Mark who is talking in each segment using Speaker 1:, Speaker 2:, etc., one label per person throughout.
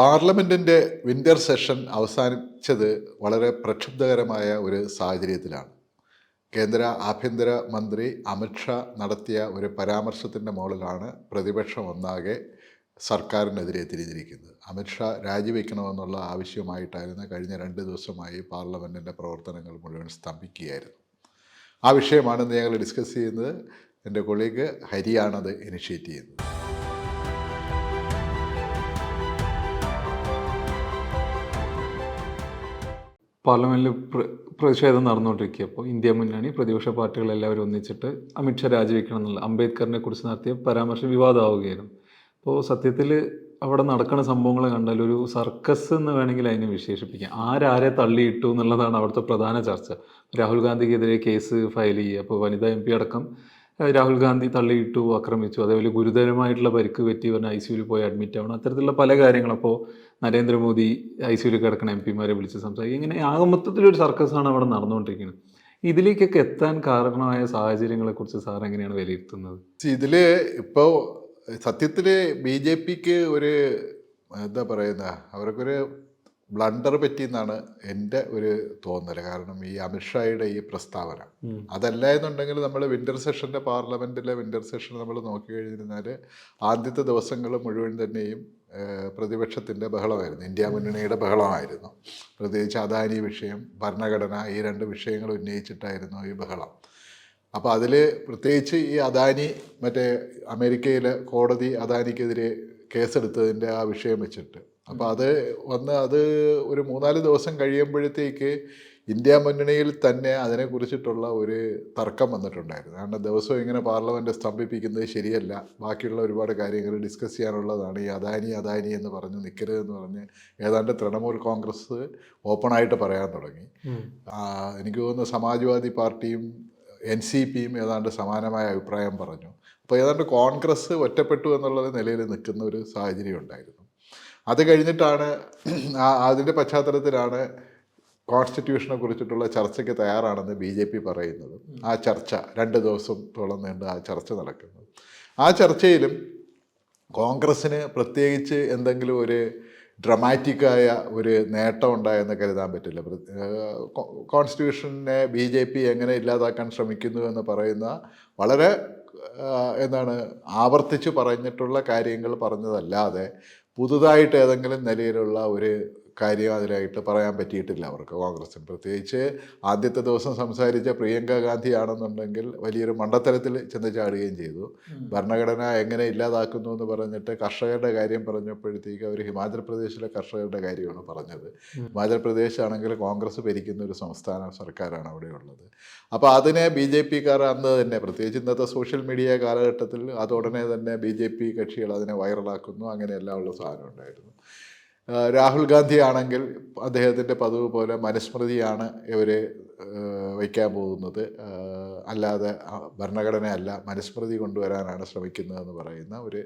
Speaker 1: പാർലമെന്റിന്റെ winter session അവസാനിച്ചത് വളരെ പ്രക്ഷുബ്ധകരമായ ഒരു സാഹചര്യത്തിലാണ്. കേന്ദ്ര ആഭ്യന്തര മന്ത്രി അമിത്ഷാ നടത്തിയ ഒരു പരാമർശത്തിന്റെ മുകളിലാണ് പ്രതിപക്ഷം ഒന്നാകെ സർക്കാരിനെതിരെ തിരിഞ്ഞിരിക്കുന്നത്. അമിത്ഷാ രാജിവെക്കണമെന്നുള്ള ആവശ്യമായിട്ടായിരുന്നു കഴിഞ്ഞ രണ്ട് ദിവസമായി പാർലമെന്റിന്റെ പ്രവർത്തനങ്ങൾ മുഴുവൻ സ്തംഭിക്കുകയായിരുന്നു. ആ വിഷയമാണ് ഞങ്ങൾ ഡിസ്കസ് ചെയ്യുന്നത്. എന്റെ കൊളീഗ് ഹരിയാണത് ഇനിഷ്യേറ്റ് ചെയ്യുന്നത്.
Speaker 2: പാർലമെന്റിൽ പ്ര- പ്രതിഷേധം നടന്നുകൊണ്ടിരിക്കുക അപ്പോൾ ഇന്ത്യ മുന്നണി പ്രതിപക്ഷ പാർട്ടികൾ എല്ലാവരും ഒന്നിച്ചിട്ട് അമിത്ഷാ രാജിവെക്കണം എന്നുള്ള അംബേദ്കറിനെ കുറിച്ച് നടത്തിയ പരാമർശം വിവാദമാവുകയായിരുന്നു. അപ്പോൾ സത്യത്തിൽ അവിടെ നടക്കുന്ന സംഭവങ്ങൾ കണ്ടാൽ ഒരു സർക്കസ് എന്ന് വേണമെങ്കിൽ അതിനെ വിശേഷിപ്പിക്കാം. ആരാരെ തള്ളിയിട്ടു എന്നുള്ളതാണ് അവിടുത്തെ പ്രധാന ചർച്ച. രാഹുൽ ഗാന്ധിക്കെതിരെ കേസ് ഫയൽ ചെയ്യുക. അപ്പോൾ വനിതാ എം പി അടക്കം രാഹുൽ ഗാന്ധി തള്ളിയിട്ടു ആക്രമിച്ചു. അതേപോലെ ഗുരുതരമായിട്ടുള്ള പരിക്ക് പറ്റി പറഞ്ഞ് ഐ സിയുയിൽ പോയി അഡ്മിറ്റ് ആവണം. അത്തരത്തിലുള്ള പല കാര്യങ്ങളും അപ്പോൾ നരേന്ദ്രമോദി ഐ സിയുയിൽ കിടക്കുന്ന എം പിമാരെ വിളിച്ച് സംസാരിക്കും. ഇങ്ങനെ ആകെ മൊത്തത്തിലൊരു സർക്കസാണ് അവിടെ നടന്നുകൊണ്ടിരിക്കുന്നത്. ഇതിലേക്കൊക്കെ എത്താൻ കാരണമായ സാഹചര്യങ്ങളെക്കുറിച്ച് സാർ എങ്ങനെയാണ് വിലയിരുത്തുന്നത്?
Speaker 1: ഇതിൽ ഇപ്പോൾ സത്യത്തിൽ ബി ജെ പിക്ക് ഒരു എന്താ പറയുന്ന അവർക്കൊരു ബ്ലണ്ടർ പറ്റിയെന്നാണ് എന്റെ ഒരു തോന്നൽ. കാരണം ഈ അമിത്ഷായുടെ ഈ പ്രസ്താവന. അതല്ല എന്നുണ്ടെങ്കിൽ നമ്മൾ വിന്റർ സെഷന്റെ പാർലമെന്റിലെ വിന്റർ സെഷൻ നമ്മൾ നോക്കി കഴിഞ്ഞിരുന്നാൽ ആദ്യത്തെ ദിവസങ്ങൾ മുഴുവൻ തന്നെയും പ്രതിപക്ഷത്തിന്റെ ബഹളമായിരുന്നു. ഇന്ത്യ മുന്നണിയുടെ ബഹളമായിരുന്നു. പ്രത്യേകിച്ച് അദാനി വിഷയം ഭരണഘടന ഈ രണ്ട് വിഷയങ്ങൾ ഉന്നയിച്ചിട്ടായിരുന്നു ഈ ബഹളം. അപ്പോൾ അതിൽ പ്രത്യേകിച്ച് ഈ അദാനി മറ്റേ അമേരിക്കയിലെ കോടതി അദാനിക്കെതിരെ കേസെടുത്തതിന്റെ ആ വിഷയം വെച്ചിട്ട്. അപ്പോൾ അത് വന്ന് അത് ഒരു മൂന്നാൽ ദിവസം കഴിയുമ്പോഴത്തേക്ക് ഇന്ത്യ മുന്നണിയിൽ തന്നെ അതിനെക്കുറിച്ചിട്ടുള്ള ഒരു തർക്കം വന്നിട്ടുണ്ടായിരുന്നു. കാരണം ദിവസവും ഇങ്ങനെ പാർലമെന്റ് സ്തംഭിപ്പിക്കുന്നത് ശരിയല്ല. ബാക്കിയുള്ള ഒരുപാട് കാര്യങ്ങൾ ഡിസ്കസ് ചെയ്യാനുള്ളതാണ്. ഈ അദാനി അദാനി എന്ന് പറഞ്ഞ് നിൽക്കരുതെന്ന് പറഞ്ഞ് ഏതാണ്ട് തൃണമൂൽ കോൺഗ്രസ് ഓപ്പണായിട്ട് പറയാൻ തുടങ്ങി. എനിക്ക് തോന്നുന്നു സമാജ്വാദി പാർട്ടിയും എൻ സി പിയും ഏതാണ്ട് സമാനമായ അഭിപ്രായം പറഞ്ഞു. അപ്പോൾ ഏതാണ്ട് കോൺഗ്രസ് ഒറ്റപ്പെട്ടു എന്നുള്ള നിലയിൽ നിൽക്കുന്ന ഒരു സാഹചര്യം ഉണ്ടായിരുന്നു. അത് കഴിഞ്ഞിട്ടാണ് അതിന്റെ പശ്ചാത്തലത്തിലാണ് കോൺസ്റ്റിറ്റ്യൂഷനെ കുറിച്ചിട്ടുള്ള ചർച്ചയ്ക്ക് തയ്യാറാണെന്ന് ബി ജെ പി പറയുന്നത്. ആ ചർച്ച രണ്ട് ദിവസത്തോളം നീണ്ട് ആ ചർച്ച നടക്കുന്നത് ആ ചർച്ചയിലും കോൺഗ്രസ്സിന് പ്രത്യേകിച്ച് എന്തെങ്കിലും ഒരു ഡ്രമാറ്റിക്കായ ഒരു നേട്ടം ഉണ്ടായെന്ന് കരുതാൻ പറ്റില്ല. കോൺസ്റ്റിറ്റ്യൂഷനെ ബി ജെ പി എങ്ങനെ ഇല്ലാതാക്കാൻ ശ്രമിക്കുന്നു എന്ന് പറയുന്ന വളരെ എന്താണ് ആവർത്തിച്ച് പറഞ്ഞിട്ടുള്ള കാര്യങ്ങൾ പറഞ്ഞതല്ലാതെ പുതുതായിട്ട് ഏതെങ്കിലും നിലയിലുള്ള ഒരു കാര്യം അതിലായിട്ട് പറയാൻ പറ്റിയിട്ടില്ല. അവർക്ക് കോൺഗ്രസിന് പ്രത്യേകിച്ച് ആദ്യത്തെ ദിവസം സംസാരിച്ച പ്രിയങ്ക ഗാന്ധി ആണെന്നുണ്ടെങ്കിൽ വലിയൊരു മണ്ടത്തരത്തിൽ ചെന്ന് ചാടുകയും ചെയ്തു. ഭരണഘടന എങ്ങനെ ഇല്ലാതാക്കുന്നു എന്ന് പറഞ്ഞിട്ട് കർഷകരുടെ കാര്യം പറഞ്ഞപ്പോഴത്തേക്ക് അവർ ഹിമാചൽ പ്രദേശിലെ കർഷകരുടെ കാര്യമാണ് പറഞ്ഞത്. ഹിമാചൽ പ്രദേശ് ആണെങ്കിൽ കോൺഗ്രസ് ഭരിക്കുന്ന ഒരു സംസ്ഥാന സർക്കാരാണ് അവിടെയുള്ളത്. അപ്പോൾ അതിനെ ബി ജെ പിക്കാർ അന്ന് തന്നെ പ്രത്യേകിച്ച് ഇന്നത്തെ സോഷ്യൽ മീഡിയ കാലഘട്ടത്തിൽ അതുടനെ തന്നെ ബി ജെ പി കക്ഷികൾ അതിനെ വൈറലാക്കുന്നു. അങ്ങനെയെല്ലാം ഉള്ള സാധനം ഉണ്ടായിരുന്നു. രാഹുൽ ഗാന്ധി ആണെങ്കിൽ അദ്ദേഹത്തിന്റെ പതിവ് പോലെ മനുസ്മൃതിയാണ് ഇവർ വയ്ക്കാൻ പോകുന്നത്. അല്ലാതെ ഭരണഘടനയല്ല മനുസ്മൃതി കൊണ്ടുവരാനാണ് ശ്രമിക്കുന്നതെന്ന് പറയുന്ന ഒരു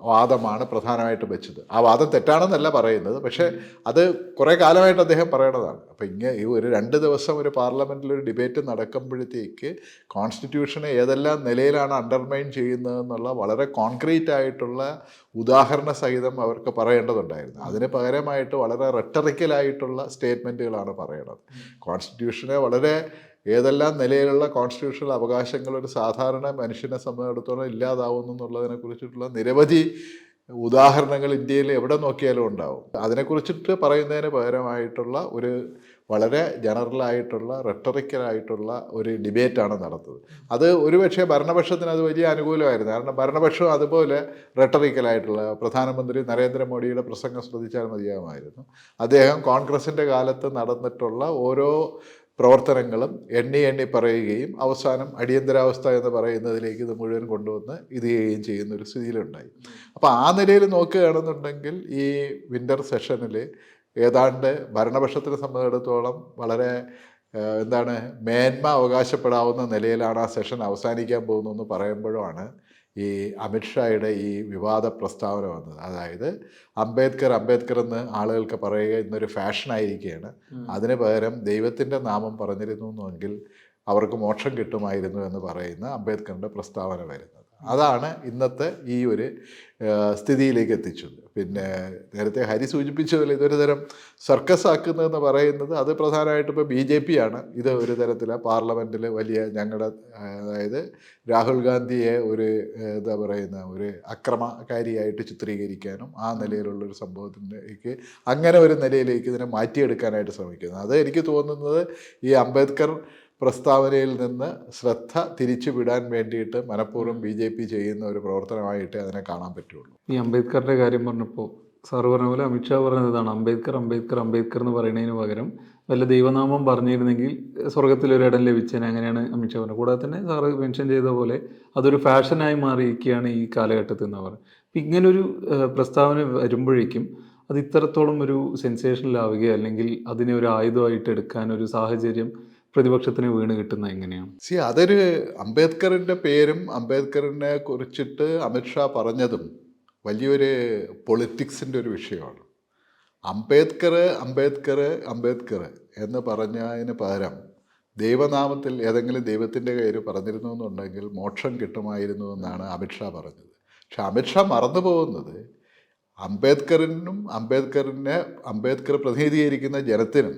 Speaker 1: വാദമാണ് പ്രധാനമായിട്ട് വെച്ചത്. ആ വാദം തെറ്റാണെന്നല്ല പറയുന്നത്. പക്ഷേ അത് കുറേ കാലമായിട്ട് അദ്ദേഹം പറയണതാണ്. അപ്പോൾ ഇങ്ങനെ ഈ ഒരു രണ്ട് ദിവസം ഒരു പാർലമെന്റിൽ ഒരു ഡിബേറ്റ് നടക്കുമ്പോഴത്തേക്ക് കോൺസ്റ്റിറ്റ്യൂഷനെ ഏതെല്ലാം നിലയിലാണ് അണ്ടർമൈൻ ചെയ്യുന്നതെന്നുള്ള വളരെ കോൺക്രീറ്റ് ആയിട്ടുള്ള ഉദാഹരണ സഹിതം അവർക്ക് പറയേണ്ടതുണ്ടായിരുന്നു. അതിന് പകരമായിട്ട് വളരെ റെട്ടറിക്കലായിട്ടുള്ള സ്റ്റേറ്റ്മെന്റുകളാണ് പറയണത്. കോൺസ്റ്റിറ്റ്യൂഷനെ വളരെ ഏതെല്ലാം നിലയിലുള്ള കോൺസ്റ്റിറ്റ്യൂഷണൽ അവകാശങ്ങൾ ഒരു സാധാരണ മനുഷ്യനെ സംബന്ധിച്ചിടത്തോളം ഇല്ലാതാവുന്നു എന്നുള്ളതിനെ കുറിച്ചിട്ടുള്ള നിരവധി ഉദാഹരണങ്ങൾ ഇന്ത്യയിൽ എവിടെ നോക്കിയാലും ഉണ്ടാവും. അതിനെക്കുറിച്ചിട്ട് പറയുന്നതിന് പകരമായിട്ടുള്ള ഒരു വളരെ ജനറലായിട്ടുള്ള റെട്ടറിക്കലായിട്ടുള്ള ഒരു ഡിബേറ്റാണ് നടത്തുന്നത്. അത് ഒരുപക്ഷെ ഭരണപക്ഷത്തിന് അത് വലിയ അനുകൂലമായിരുന്നു. കാരണം ഭരണപക്ഷം അതുപോലെ റെട്ടറിക്കലായിട്ടുള്ള പ്രധാനമന്ത്രി നരേന്ദ്രമോദിയുടെ പ്രസംഗം ശ്രദ്ധിച്ചാൽ മതിയാകുമായിരുന്നു. അദ്ദേഹം കോൺഗ്രസിന്റെ കാലത്ത് നടന്നിട്ടുള്ള ഓരോ പ്രവർത്തനങ്ങളും എണ്ണി എണ്ണി പറയുകയും അവസാനം അടിയന്തരാവസ്ഥ എന്ന് പറയുന്നതിലേക്ക് ഇത് മുഴുവൻ കൊണ്ടുവന്ന് ഇത് ചെയ്യുകയും ചെയ്യുന്ന ഒരു സ്ഥിതിയിലുണ്ടായി. അപ്പോൾ ആ നിലയിൽ നോക്കുകയാണെന്നുണ്ടെങ്കിൽ ഈ വിന്റർ സെഷനിൽ ഏതാണ്ട് ഭരണപക്ഷത്തിനെ സംബന്ധിച്ചിടത്തോളം വളരെ എന്താണ് മേന്മ അവകാശപ്പെടാവുന്ന നിലയിലാണ് ആ സെഷൻ അവസാനിക്കാൻ പോകുന്നതെന്ന് പറയുമ്പോഴാണ് ഈ അമിത്ഷായുടെ ഈ വിവാദ പ്രസ്താവന വന്നത്. അതായത് അംബേദ്കർ അംബേദ്കർ എന്ന് ആളുകൾക്ക് പറയുക ഇന്നൊരു ഫാഷനായിരിക്കുകയാണ് അതിന് പകരം ദൈവത്തിന്റെ നാമം പറഞ്ഞിരുന്നു എങ്കിൽ അവർക്ക് മോക്ഷം കിട്ടുമായിരുന്നു എന്ന് പറയുന്ന അംബേദ്കറിന്റെ പ്രസ്താവന വരുന്നത്. അതാണ് ഇന്നത്തെ ഈ ഒരു സ്ഥിതിയിലേക്ക് എത്തിച്ചത്. പിന്നെ നേരത്തെ ഹരി സൂചിപ്പിച്ചതിൽ ഇതൊരു തരം സർക്കസ് ആക്കുന്നതെന്ന് പറയുന്നത് അത് പ്രധാനമായിട്ടും ഇപ്പോൾ ബി ജെ പി ആണ് ഇത് ഒരു തരത്തിൽ പാർലമെന്റിൽ വലിയ ഞങ്ങളുടെ അതായത് രാഹുൽ ഗാന്ധിയെ ഒരു എന്താ പറയുന്ന ഒരു അക്രമകാരിയായിട്ട് ചിത്രീകരിക്കാനും ആ നിലയിലുള്ള ഒരു സംഭവത്തിലേക്ക് അങ്ങനെ ഒരു നിലയിലേക്ക് ഇതിനെ മാറ്റിയെടുക്കാനായിട്ട് ശ്രമിക്കുന്നത് അത് എനിക്ക് തോന്നുന്നത് ഈ അംബേദ്കർ പ്രസ്താവനയിൽ നിന്ന് ശ്രദ്ധ തിരിച്ചുവിടാൻ വേണ്ടിയിട്ട് മനഃപൂർവം ബി ജെ പി ചെയ്യുന്ന ഒരു പ്രവർത്തനമായിട്ട് അതിനെ കാണാൻ പറ്റുള്ളൂ.
Speaker 2: ഈ അംബേദ്കറിന്റെ കാര്യം പറഞ്ഞപ്പോൾ സാറ് പറഞ്ഞ പോലെ അമിത്ഷാ പറഞ്ഞതാണ് അംബേദ്കർ അംബേദ്കർ അംബേദ്കർ എന്ന് പറയുന്നതിന് പകരം വല്ല ദൈവനാമം പറഞ്ഞിരുന്നെങ്കിൽ സ്വർഗത്തിലൊരു ഇടം ലഭിച്ചേനെ അങ്ങനെയാണ് അമിത്ഷാ പറഞ്ഞത്. കൂടാതെ തന്നെ സാറ് മെൻഷൻ ചെയ്ത പോലെ അതൊരു ഫാഷനായി മാറിയിരിക്കുകയാണ് ഈ കാലഘട്ടത്തിൽ എന്ന് പറയുന്നത്. അപ്പം ഇങ്ങനൊരു പ്രസ്താവന വരുമ്പോഴേക്കും അത് ഇത്രത്തോളം ഒരു സെൻസേഷനിലാവുകയോ അല്ലെങ്കിൽ അതിനെ ഒരു ആയുധമായിട്ട് എടുക്കാൻ ഒരു സാഹചര്യം പ്രതിപക്ഷത്തിന് വീണ് കിട്ടുന്നത് എങ്ങനെയാണ്?
Speaker 1: സി അതൊരു അംബേദ്കറിന്റെ പേരും അംബേദ്കറിനെ കുറിച്ചിട്ട് അമിത്ഷാ പറഞ്ഞതും വലിയൊരു പൊളിറ്റിക്സിന്റെ ഒരു വിഷയമാണ്. അംബേദ്കർ അംബേദ്കർ അംബേദ്കർ എന്ന് പറഞ്ഞതിന് പകരം ദൈവനാമത്തിൽ ഏതെങ്കിലും ദൈവത്തിന്റെ കയ്യിൽ പറഞ്ഞിരുന്നു എന്നുണ്ടെങ്കിൽ മോക്ഷം കിട്ടുമായിരുന്നു എന്നാണ് അമിത്ഷാ പറഞ്ഞത്. പക്ഷെ അമിത്ഷാ മറന്നു പോകുന്നത് അംബേദ്കറിനും അംബേദ്കറിനെ അംബേദ്കർ പ്രതിനിധീകരിക്കുന്ന ജനത്തിനും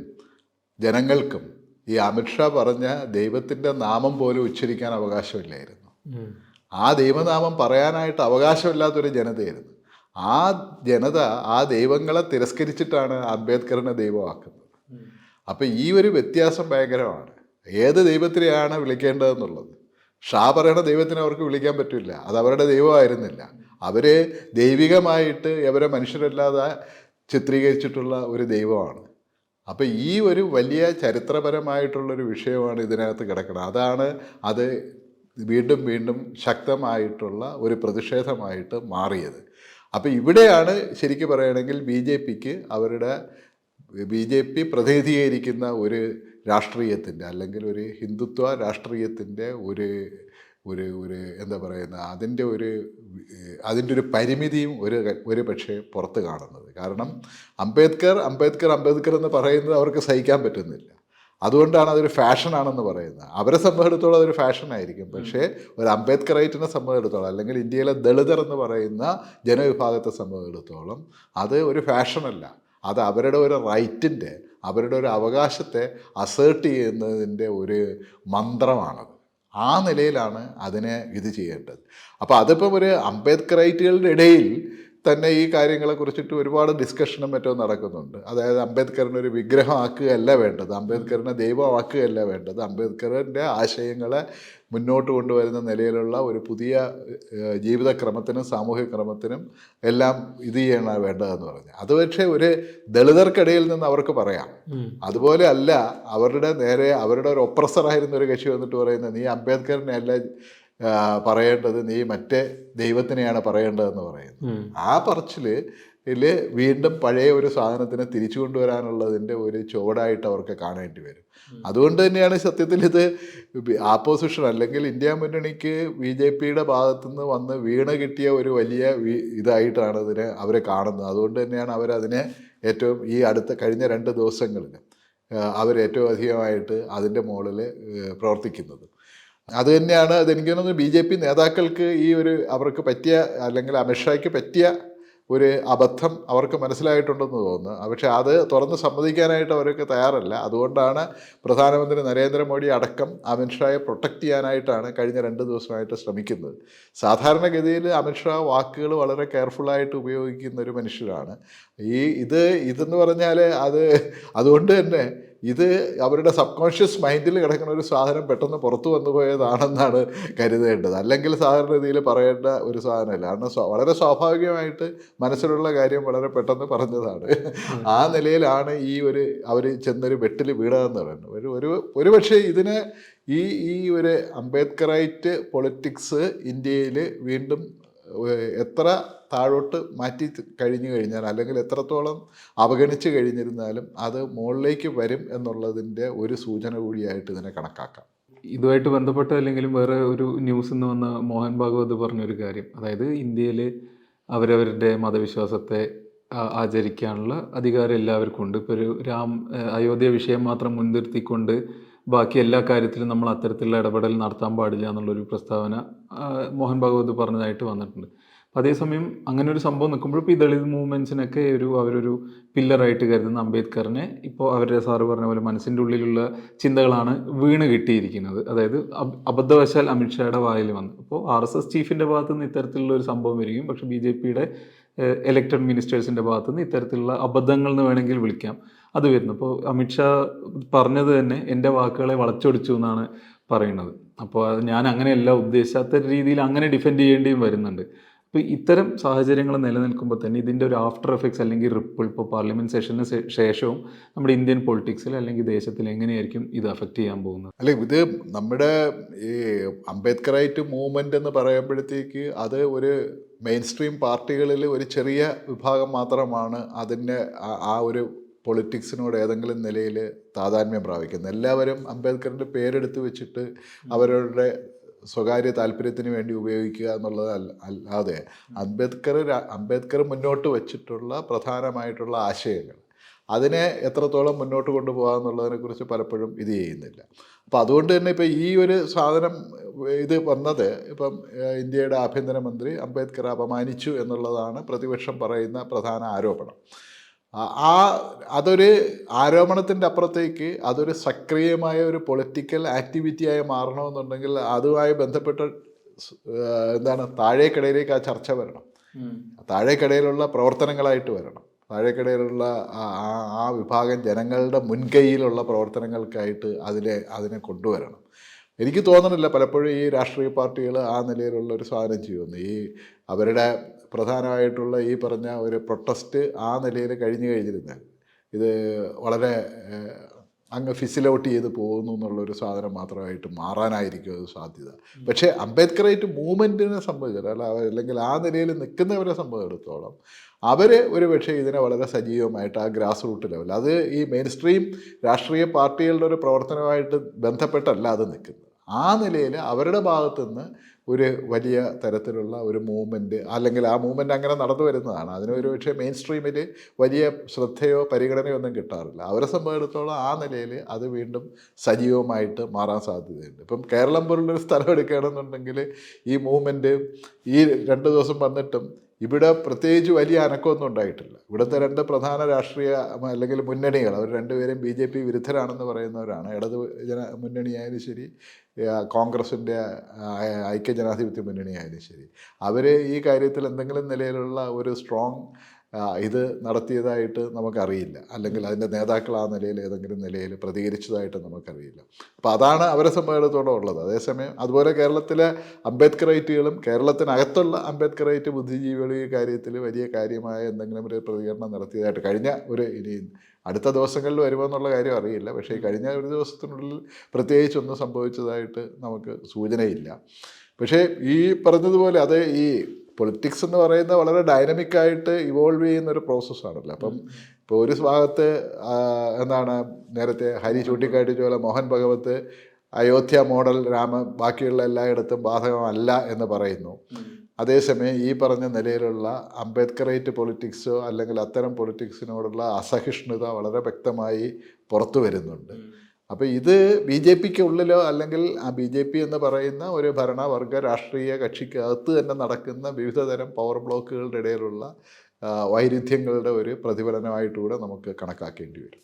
Speaker 1: ജനങ്ങൾക്കും ഈ അമിത്ഷാ പറഞ്ഞ ദൈവത്തിന്റെ നാമം പോലും ഉച്ചരിക്കാൻ അവകാശമില്ലായിരുന്നു. ആ ദൈവനാമം പറയാനായിട്ട് അവകാശമില്ലാത്തൊരു ജനതയായിരുന്നു. ആ ജനത ആ ദൈവങ്ങളെ തിരസ്കരിച്ചിട്ടാണ് അംബേദ്കറിനെ ദൈവമാക്കുന്നത്. അപ്പോൾ ഈ ഒരു വ്യത്യാസം ഭയങ്കരമാണ്. ഏത് ദൈവത്തിനെയാണ് വിളിക്കേണ്ടതെന്നുള്ളത്? ഷാ പറയണ ദൈവത്തിനെ അവർക്ക് വിളിക്കാൻ പറ്റില്ല. അത് അവരുടെ ദൈവമായിരുന്നില്ല. അവർ ദൈവികമായിട്ട് അവരെ മനുഷ്യരല്ലാതെ ചിത്രീകരിച്ചിട്ടുള്ള ഒരു ദൈവമാണ്. അപ്പോൾ ഈ ഒരു വലിയ ചരിത്രപരമായിട്ടുള്ളൊരു വിഷയമാണ് ഇതിനകത്ത് കിടക്കുന്നത്. അതാണ് അത് വീണ്ടും വീണ്ടും ശക്തമായിട്ടുള്ള ഒരു പ്രതിഷേധമായിട്ട് മാറിയത്. അപ്പോൾ ഇവിടെയാണ് ശരിക്കും പറയുകയാണെങ്കിൽ ബി ജെ പിക്ക് അവരുടെ ബി ജെ പി പ്രതിനിധീകരിക്കുന്ന ഒരു രാഷ്ട്രീയത്തിന്റെ അല്ലെങ്കിൽ ഒരു ഹിന്ദുത്വ രാഷ്ട്രീയത്തിന്റെ ഒരു ഒരു ഒരു എന്താ പറയുന്ന അതിന്റെ ഒരു അതിന്റെ ഒരു പരിമിതിയും ഒരു ഒരു പക്ഷേ പുറത്ത് കാണുന്നത്. കാരണം അംബേദ്കർ അംബേദ്കർ അംബേദ്കർ എന്ന് പറയുന്നത് അവർക്ക് സഹിക്കാൻ പറ്റുന്നില്ല. അതുകൊണ്ടാണ് അതൊരു ഫാഷനാണെന്ന് പറയുന്നത്. അവരെ സംബന്ധിച്ചിടത്തോളം അതൊരു ഫാഷനായിരിക്കും. പക്ഷേ ഒരു അംബേദ്കറൈറ്റിനെ സംബന്ധിച്ചിടത്തോളം അല്ലെങ്കിൽ ഇന്ത്യയിലെ ദളിതർ എന്ന് പറയുന്ന ജനവിഭാഗത്തെ സംബന്ധിച്ചിടത്തോളം അത് ഒരു ഫാഷനല്ല. അത് അവരുടെ ഒരു റൈറ്റിന്റെ അവരുടെ ഒരു അവകാശത്തെ അസേർട്ട് ചെയ്യുന്നതിന്റെ ഒരു മന്ത്രമാണത്. ആ നിലയിലാണ് അതിനെ ഇത് ചെയ്യേണ്ടത്. അപ്പോൾ അതിപ്പം ഒരു അംബേദ്കറൈറ്റുകളുടെ ഇടയിൽ തന്നെ ഈ കാര്യങ്ങളെ കുറിച്ചിട്ട് ഒരുപാട് ഡിസ്കഷനും മറ്റോ നടക്കുന്നുണ്ട്. അതായത് അംബേദ്കറിനെ ഒരു വിഗ്രഹമാക്കുകയല്ല വേണ്ടത്. അംബേദ്കറിനെ ദൈവമാക്കുകയല്ല വേണ്ടത്. അംബേദ്കറിന്റെ ആശയങ്ങളെ മുന്നോട്ട് കൊണ്ടുവരുന്ന നിലയിലുള്ള ഒരു പുതിയ ജീവിതക്രമത്തിനും സാമൂഹ്യ ക്രമത്തിനും എല്ലാം ഇത് ചെയ്യണ വേണ്ടതെന്ന് പറഞ്ഞു. അത് പക്ഷേ ഒരു ദളിതർക്കിടയിൽ നിന്ന് അവർക്ക് പറയാം. അതുപോലെ അല്ല അവരുടെ നേരെ അവരുടെ ഒരു ഒപ്രസറായിരുന്ന ഒരു കക്ഷി വന്നിട്ട് പറയുന്നത് നീ അംബേദ്കറിനെ അല്ല പറയേണ്ടത് നീ മറ്റേ ദൈവത്തിനെയാണ് പറയേണ്ടതെന്ന് പറയുന്നത് ആ പറച്ചിൽ വീണ്ടും പഴയ ഒരു സാധനത്തിനെ തിരിച്ചു കൊണ്ടുവരാനുള്ളതിന്റെ ഒരു ചുവടായിട്ട് അവർക്ക് കാണേണ്ടി വരും. അതുകൊണ്ട് തന്നെയാണ് സത്യത്തിൽ ഇത് ആപ്പോസിഷൻ അല്ലെങ്കിൽ ഇന്ത്യ മുന്നണിക്ക് ബി ജെ പിയുടെ ഭാഗത്തുനിന്ന് വന്ന് വീണ് കിട്ടിയ ഒരു വലിയ ഇതായിട്ടാണ് ഇതിനെ അവരെ കാണുന്നത്. അതുകൊണ്ട് തന്നെയാണ് അവരതിനെ ഏറ്റവും ഈ അടുത്ത കഴിഞ്ഞ രണ്ട് ദിവസങ്ങളിൽ അവർ ഏറ്റവും അധികമായിട്ട് അതിന്റെ മുകളിൽ പ്രവർത്തിക്കുന്നത്. അത് തന്നെയാണ് അതെനിക്ക് തോന്നുന്നത് ബി ജെ പി നേതാക്കൾക്ക് ഈ ഒരു അവർക്ക് പറ്റിയ അല്ലെങ്കിൽ അമിത്ഷായ്ക്ക് പറ്റിയ ഒരു അബദ്ധം അവർക്ക് മനസ്സിലായിട്ടുണ്ടെന്ന് തോന്നുന്നു. പക്ഷേ അത് തുറന്ന് സമ്മതിക്കാനായിട്ട് അവർക്ക് തയ്യാറല്ല. അതുകൊണ്ടാണ് പ്രധാനമന്ത്രി നരേന്ദ്രമോദി അടക്കം അമിത്ഷായെ പ്രൊട്ടക്റ്റ് ചെയ്യാനായിട്ടാണ് കഴിഞ്ഞ രണ്ട് ദിവസമായിട്ട് ശ്രമിക്കുന്നത്. സാധാരണഗതിയിൽ അമിത്ഷാ വാക്കുകൾ വളരെ കെയർഫുള്ളായിട്ട് ഉപയോഗിക്കുന്ന ഒരു മനുഷ്യരാണ്. ഈ ഇത് ഇതെന്ന് പറഞ്ഞാൽ അത് അതുകൊണ്ട് തന്നെ ഇത് അവരുടെ സബ് കോൺഷ്യസ് മൈൻഡിൽ കിടക്കുന്ന ഒരു സാധനം പെട്ടെന്ന് പുറത്തു വന്നു പോയതാണെന്നാണ് കരുതേണ്ടത്. അല്ലെങ്കിൽ സാധാരണ രീതിയിൽ പറയേണ്ട ഒരു സാധനമല്ല. കാരണം വളരെ സ്വാഭാവികമായിട്ട് മനസ്സിലുള്ള കാര്യം വളരെ പെട്ടെന്ന് പറഞ്ഞതാണ്. ആ നിലയിലാണ് ഈ ഒരു അവർ ചെന്നൊരു വെട്ടിൽ വീടാന്ന് പറയുന്നത്. ഒരു ഒരു ഒരു പക്ഷേ ഇതിന് ഈ ഈ ഒരു അംബേദ്കറൈറ്റ് പൊളിറ്റിക്സ് ഇന്ത്യയിൽ വീണ്ടും എത്ര താഴോട്ട് മാറ്റി കഴിഞ്ഞു കഴിഞ്ഞാൽ അല്ലെങ്കിൽ എത്രത്തോളം അവഗണിച്ച് കഴിഞ്ഞിരുന്നാലും അത് മുകളിലേക്ക് വരും എന്നുള്ളതിന്റെ ഒരു സൂചന കൂടിയായിട്ട് ഇതിനെ കണക്കാക്കാം.
Speaker 2: ഇതുമായിട്ട് ബന്ധപ്പെട്ട അല്ലെങ്കിലും വേറെ ഒരു ന്യൂസ് എന്ന് വന്ന മോഹൻ ഭാഗവത് പറഞ്ഞൊരു കാര്യം. അതായത് ഇന്ത്യയിൽ അവരവരുടെ മതവിശ്വാസത്തെ ആചരിക്കാനുള്ള അധികാരം എല്ലാവർക്കും ഉണ്ട്. ഇപ്പോൾ ഒരു രാം അയോധ്യ വിഷയം മാത്രം മുൻനിർത്തിക്കൊണ്ട് ബാക്കി എല്ലാ കാര്യത്തിലും നമ്മൾ അത്തരത്തിലുള്ള ഇടപെടൽ നടത്താൻ പാടില്ല എന്നുള്ളൊരു പ്രസ്താവന മോഹൻ ഭാഗവത് പറഞ്ഞതായിട്ട് വന്നിട്ടുണ്ട്. അപ്പം അതേസമയം അങ്ങനെ ഒരു സംഭവം നിൽക്കുമ്പോൾ ഇപ്പോൾ ഈ ദളിത് മൂവ്മെന്റ്സിനൊക്കെ ഒരു അവരൊരു പില്ലറായിട്ട് കരുതുന്ന അംബേദ്കറിനെ ഇപ്പോൾ അവരുടെ സാറ് പറഞ്ഞ പോലെ മനസ്സിന്റെ ഉള്ളിലുള്ള ചിന്തകളാണ് വീണ് കിട്ടിയിരിക്കുന്നത്. അതായത് അബദ്ധവശാൽ അമിത്ഷായുടെ വായിൽ വന്നു. അപ്പോൾ ആർ എസ് എസ് ചീഫിന്റെ ഭാഗത്തു നിന്ന് ഇത്തരത്തിലുള്ള ഒരു സംഭവം വരികയും പക്ഷേ ബി ജെ പിയുടെ ഇലക്ടഡ് മിനിസ്റ്റേഴ്സിന്റെ ഭാഗത്തു നിന്ന് ഇത്തരത്തിലുള്ള അബദ്ധങ്ങൾ എന്ന് വേണമെങ്കിൽ വിളിക്കാം. അത് വരുന്നു. അപ്പോൾ അമിത്ഷാ പറഞ്ഞത് തന്നെ എന്റെ വാക്കുകളെ വളച്ചൊടിച്ചു എന്നാണ് പറയുന്നത്. അപ്പോൾ ഞാൻ അങ്ങനെയല്ല ഉദ്ദേശാത്ത രീതിയിൽ അങ്ങനെ ഡിഫെൻഡ് ചെയ്യേണ്ടിയും വരുന്നുണ്ട്. അപ്പോൾ ഇത്തരം സാഹചര്യങ്ങൾ നിലനിൽക്കുമ്പോൾ തന്നെ ഇതിന്റെ ഒരു ആഫ്റ്റർ എഫക്ട്സ് അല്ലെങ്കിൽ റിപ്പിൾ ഇപ്പോൾ പാർലമെന്റ് സെഷന് ശേഷവും നമ്മുടെ ഇന്ത്യൻ പൊളിറ്റിക്സിൽ അല്ലെങ്കിൽ ദേശത്തിൽ എങ്ങനെയായിരിക്കും ഇത് അഫക്റ്റ് ചെയ്യാൻ പോകുന്നത്?
Speaker 1: അല്ലെ ഇത് നമ്മുടെ ഈ അംബേദ്കർ റൈറ്റ് മൂവ്മെന്റ് എന്ന് പറയുമ്പോഴത്തേക്ക് അത് ഒരു മെയിൻ സ്ട്രീം പാർട്ടികളിൽ ഒരു ചെറിയ വിഭാഗം മാത്രമാണ് അതിന്റെ ആ- ഒരു പൊളിറ്റിക്സിനോട് ഏതെങ്കിലും നിലയിൽ താതാത്മ്യം പ്രാപിക്കുന്നത്. എല്ലാവരും അംബേദ്കറിന്റെ പേരെടുത്ത് വെച്ചിട്ട് അവരുടെ സ്വകാര്യ താല്പര്യത്തിന് വേണ്ടി ഉപയോഗിക്കുക എന്നുള്ളത് അല്ല അല്ലാതെ അംബേദ്കർ അംബേദ്കർ മുന്നോട്ട് വച്ചിട്ടുള്ള പ്രധാനമായിട്ടുള്ള ആശയങ്ങൾ അതിനെ എത്രത്തോളം മുന്നോട്ട് കൊണ്ടുപോകാമെന്നുള്ളതിനെക്കുറിച്ച് പലപ്പോഴും ഇത് ചെയ്യുന്നില്ല. അപ്പോൾ അതുകൊണ്ട് തന്നെ ഇപ്പോൾ ഈ ഒരു സാധനം ഇത് വന്നത് ഇപ്പം ഇന്ത്യയുടെ ആഭ്യന്തരമന്ത്രി അംബേദ്കർ അപമാനിച്ചു എന്നുള്ളതാണ് പ്രതിപക്ഷം പറയുന്ന പ്രധാന ആരോപണം. ആ- അതൊരു ആരോപണത്തിന്റെ അപ്പുറത്തേക്ക് അതൊരു സക്രിയമായ ഒരു പൊളിറ്റിക്കൽ ആക്ടിവിറ്റിയായി മാറണമെന്നുണ്ടെങ്കിൽ അതുമായി ബന്ധപ്പെട്ട എന്താണ് താഴേക്കിടയിലേക്ക് ആ ചർച്ച വരണം. താഴേക്കിടയിലുള്ള പ്രവർത്തനങ്ങളായിട്ട് വരണം. താഴേക്കിടയിലുള്ള ആ- വിഭാഗം ജനങ്ങളുടെ മുൻകൈയിലുള്ള പ്രവർത്തനങ്ങൾക്കായിട്ട് അതിലെ അതിനെ കൊണ്ടുവരണം. എനിക്ക് തോന്നണില്ല പലപ്പോഴും ഈ രാഷ്ട്രീയ പാർട്ടികൾ ആ നിലയിലുള്ള ഒരു സാധനം ചെയ്യുമെന്ന് ഈ അവരുടെ പ്രധാനമായിട്ടുള്ള ഈ പറഞ്ഞ ഒരു പ്രൊട്ടസ്റ്റ് ആ നിലയിൽ കഴിഞ്ഞു കഴിഞ്ഞിരുന്നാൽ ഇത് വളരെ അങ്ങ് ഫിസിലൗട്ട് ചെയ്ത് പോകുന്നു എന്നുള്ളൊരു സാധനം മാത്രമായിട്ട് മാറാനായിരിക്കും അത് സാധ്യത. പക്ഷേ അംബേദ്കറൈറ്റ് മൂവ്മെന്റിനെ സംബന്ധിച്ചിടത്തോളം അല്ല അല്ലെങ്കിൽ ആ നിലയിൽ നിൽക്കുന്നവരെ സംബന്ധിച്ചിടത്തോളം അവർ ഒരു പക്ഷേ ഇതിനെ വളരെ സജീവമായിട്ട് ആ ഗ്രാസ് റൂട്ട് ലെവൽ അത് ഈ മെയിൻ സ്ട്രീം രാഷ്ട്രീയ പാർട്ടികളുടെ ഒരു പ്രവർത്തനമായിട്ട് ബന്ധപ്പെട്ടല്ല അത് നിൽക്കുന്നത്. ആ നിലയിൽ അവരുടെ ഭാഗത്തു നിന്ന് ഒരു വലിയ തരത്തിലുള്ള ഒരു മൂവ്മെന്റ് അല്ലെങ്കിൽ ആ മൂവ്മെന്റ് അങ്ങനെ നടന്നു വരുന്നതാണ്. അതിന് ഒരു പക്ഷേ മെയിൻ സ്ട്രീമിൽ വലിയ ശ്രദ്ധയോ പരിഗണനയോ ഒന്നും കിട്ടാറില്ല. അവരെ സംബന്ധിച്ചിടത്തോളം ആ നിലയിൽ അത് വീണ്ടും സജീവമായിട്ട് മാറാൻ സാധ്യതയുണ്ട്. ഇപ്പം കേരളം പോലുള്ളൊരു സ്ഥലം എടുക്കുകയാണെന്നുണ്ടെങ്കിൽ ഈ മൂവ്മെന്റ് ഈ രണ്ട് ദിവസം വന്നിട്ടും ഇവിടെ പ്രത്യേകിച്ച് വലിയ അനക്കമൊന്നും ഉണ്ടായിട്ടില്ല. ഇവിടുത്തെ രണ്ട് പ്രധാന രാഷ്ട്രീയ അല്ലെങ്കിൽ മുന്നണികൾ അവർ രണ്ടുപേരും ബി ജെ പി വിരുദ്ധരാണെന്ന് പറയുന്നവരാണ്. ഇടത് ജന മുന്നണിയായാലും ശരി കോൺഗ്രസിന്റെ ഐക്യജനാധിപത്യ മുന്നണിയായാലും ശരി. അവർ ഈ കാര്യത്തിൽ എന്തെങ്കിലും നിലയിലുള്ള ഒരു സ്ട്രോങ് ഇത് നടത്തിയതായിട്ട് നമുക്കറിയില്ല. അല്ലെങ്കിൽ അതിന്റെ നേതാക്കൾ ആ നിലയിൽ ഏതെങ്കിലും നിലയിൽ പ്രതികരിച്ചതായിട്ട് നമുക്കറിയില്ല. അപ്പോൾ അതാണ് അവരെ സംബന്ധിച്ചിടത്തോളം ഉള്ളത്. അതേസമയം അതുപോലെ കേരളത്തിലെ അംബേദ്കറൈറ്റുകളും കേരളത്തിനകത്തുള്ള അംബേദ്കറൈറ്റ് ബുദ്ധിജീവികളും കാര്യത്തിൽ വലിയ കാര്യമായ എന്തെങ്കിലും ഒരു പ്രതികരണം നടത്തിയതായിട്ട് കഴിഞ്ഞ ഒരു ഇനി അടുത്ത ദിവസങ്ങളിൽ വരുമോ എന്നുള്ള കാര്യം അറിയില്ല. പക്ഷേ കഴിഞ്ഞ ഒരു ദിവസത്തിനുള്ളിൽ പ്രത്യേകിച്ചൊന്നും സംഭവിച്ചതായിട്ട് നമുക്ക് സൂചനയില്ല. പക്ഷേ ഈ പറഞ്ഞതുപോലെ അത് ഈ പൊളിറ്റിക്സ് എന്ന് പറയുന്ന വളരെ ഡൈനമിക്കായിട്ട് ഇവോൾവ് ചെയ്യുന്ന ഒരു പ്രോസസ്സാണല്ലോ അപ്പം ഇപ്പോൾ ഒരു ഭാഗത്ത് എന്താണ് നേരത്തെ ഹരി ചൂണ്ടിക്കാട്ടിച്ച പോലെ മോഹൻ ഭഗവത്ത് അയോധ്യ മോഡൽ രാമ ബാക്കിയുള്ള എല്ലായിടത്തും ബാധകമല്ല എന്ന് പറയുന്നു. അതേസമയം ഈ പറഞ്ഞ നിലയിലുള്ള അംബേദ്കറേറ്റ് പൊളിറ്റിക്സോ അല്ലെങ്കിൽ അത്തരം പൊളിറ്റിക്സിനോടുള്ള അസഹിഷ്ണുത വളരെ വ്യക്തമായി പുറത്തു വരുന്നുണ്ട്. അപ്പോൾ ഇത് ബി ജെ പിക്ക് ഉള്ളിലോ അല്ലെങ്കിൽ ആ ബി ജെ പി എന്ന് പറയുന്ന ഒരു ഭരണവർഗ രാഷ്ട്രീയ കക്ഷിക്കകത്ത് തന്നെ നടക്കുന്ന വിവിധ തരം പവർ ബ്ലോക്കുകളുടെ ഇടയിലുള്ള വൈരുദ്ധ്യങ്ങളുടെ ഒരു പ്രതിഫലനമായിട്ടുകൂടെ നമുക്ക് കണക്കാക്കേണ്ടി വരും.